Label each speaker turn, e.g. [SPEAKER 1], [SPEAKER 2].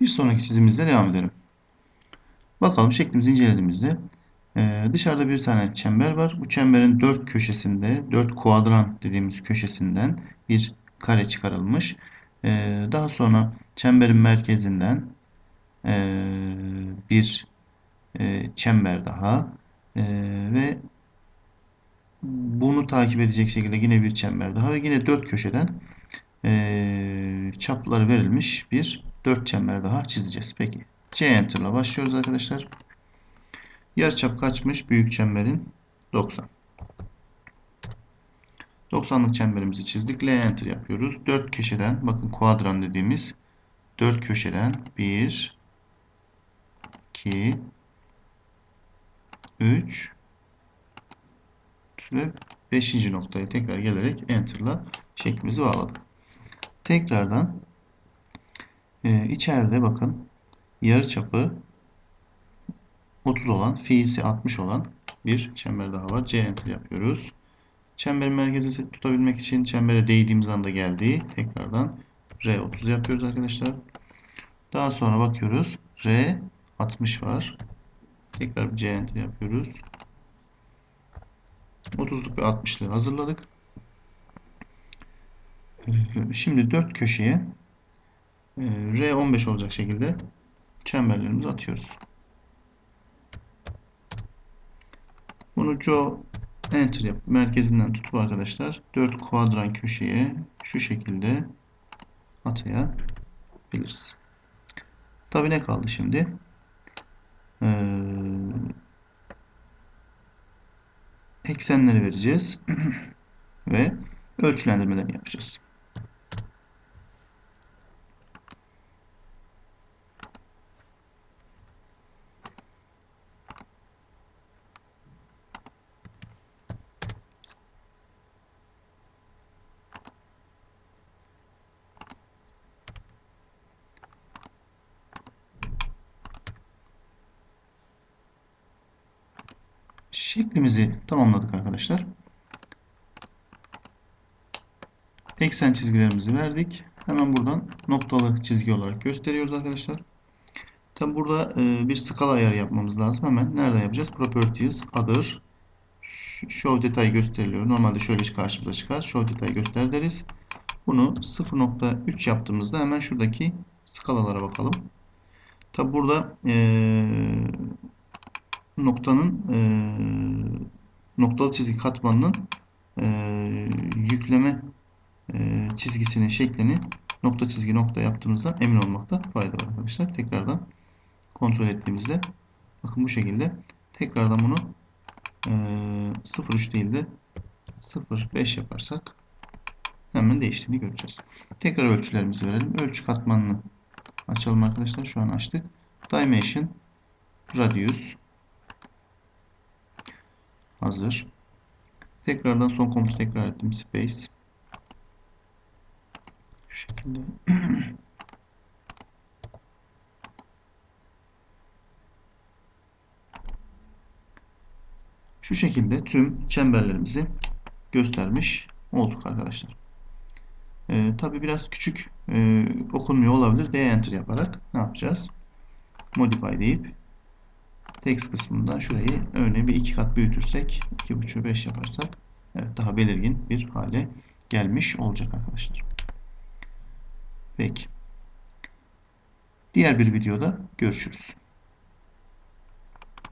[SPEAKER 1] Bir sonraki çizimimizle devam edelim. Bakalım şeklimizi incelediğimizde e, dışarıda bir tane çember var. Bu çemberin dört köşesinde, dört kuadran dediğimiz köşesinden bir kare çıkarılmış. E, daha sonra çemberin merkezinden e, bir çember daha ve bunu takip edecek şekilde yine bir çember daha ve yine dört köşeden çapları verilmiş bir dört çember daha çizeceğiz. Peki C Enter'la başlıyoruz arkadaşlar. Yarıçap kaçmış büyük çemberin? 90. 90'lık çemberimizi çizdik. L Enter yapıyoruz. 4 köşeden bakın kuadran dediğimiz 4 köşeden 1 2 3 ve 5. noktayı tekrar gelerek Enter'la şeklimizi bağladık. Tekrardan e, içeride bakın yarıçapı 30 olan, fiisi 60 olan bir çember daha var. C enter yapıyoruz. Çemberin merkezi tutabilmek için çembere değdiğimiz anda geldi. Tekrardan R30 yapıyoruz arkadaşlar. Daha sonra bakıyoruz. R60 var. Tekrar C enter yapıyoruz. 30'luk ve 60'lığı hazırladık. Şimdi 4 köşeye R15 olacak şekilde çemberlerimizi atıyoruz. Bunu Joe Enter yap. Merkezinden tutup arkadaşlar 4 kuadran köşeye şu şekilde atayabiliriz. Tabi ne kaldı şimdi? Ee, eksenleri vereceğiz. ve ölçülendirmelerini yapacağız. Şeklimizi tamamladık arkadaşlar. Eksen çizgilerimizi verdik. Hemen buradan noktalı çizgi olarak gösteriyoruz arkadaşlar. Tabi burada e, bir skala ayarı yapmamız lazım. Hemen nerede yapacağız? Properties, Other, Show detay gösteriliyor. Normalde şöyle karşımıza çıkar. Show detay göster deriz. Bunu 0.3 yaptığımızda hemen şuradaki skalalara bakalım. Tabi burada e, noktanın e, noktalı çizgi katmanının e, yükleme e, çizgisinin şeklini nokta çizgi nokta yaptığımızda emin olmakta fayda var arkadaşlar. Tekrardan kontrol ettiğimizde bakın bu şekilde tekrardan bunu e, 0.3 değil de 0.5 yaparsak hemen değiştiğini göreceğiz. Tekrar ölçülerimizi verelim. Ölçü katmanını açalım arkadaşlar. Şu an açtık. Dimension Radius Hazır. Tekrardan son komutu tekrar ettim. Space. Şu şekilde. Şu şekilde tüm çemberlerimizi göstermiş olduk arkadaşlar. Ee, Tabi biraz küçük e, okunmuyor olabilir. D enter yaparak ne yapacağız? Modify deyip text kısmından şurayı örneğin bir iki kat büyütürsek 2.5'ü 5 yaparsak evet daha belirgin bir hale gelmiş olacak arkadaşlar. Peki. Diğer bir videoda görüşürüz.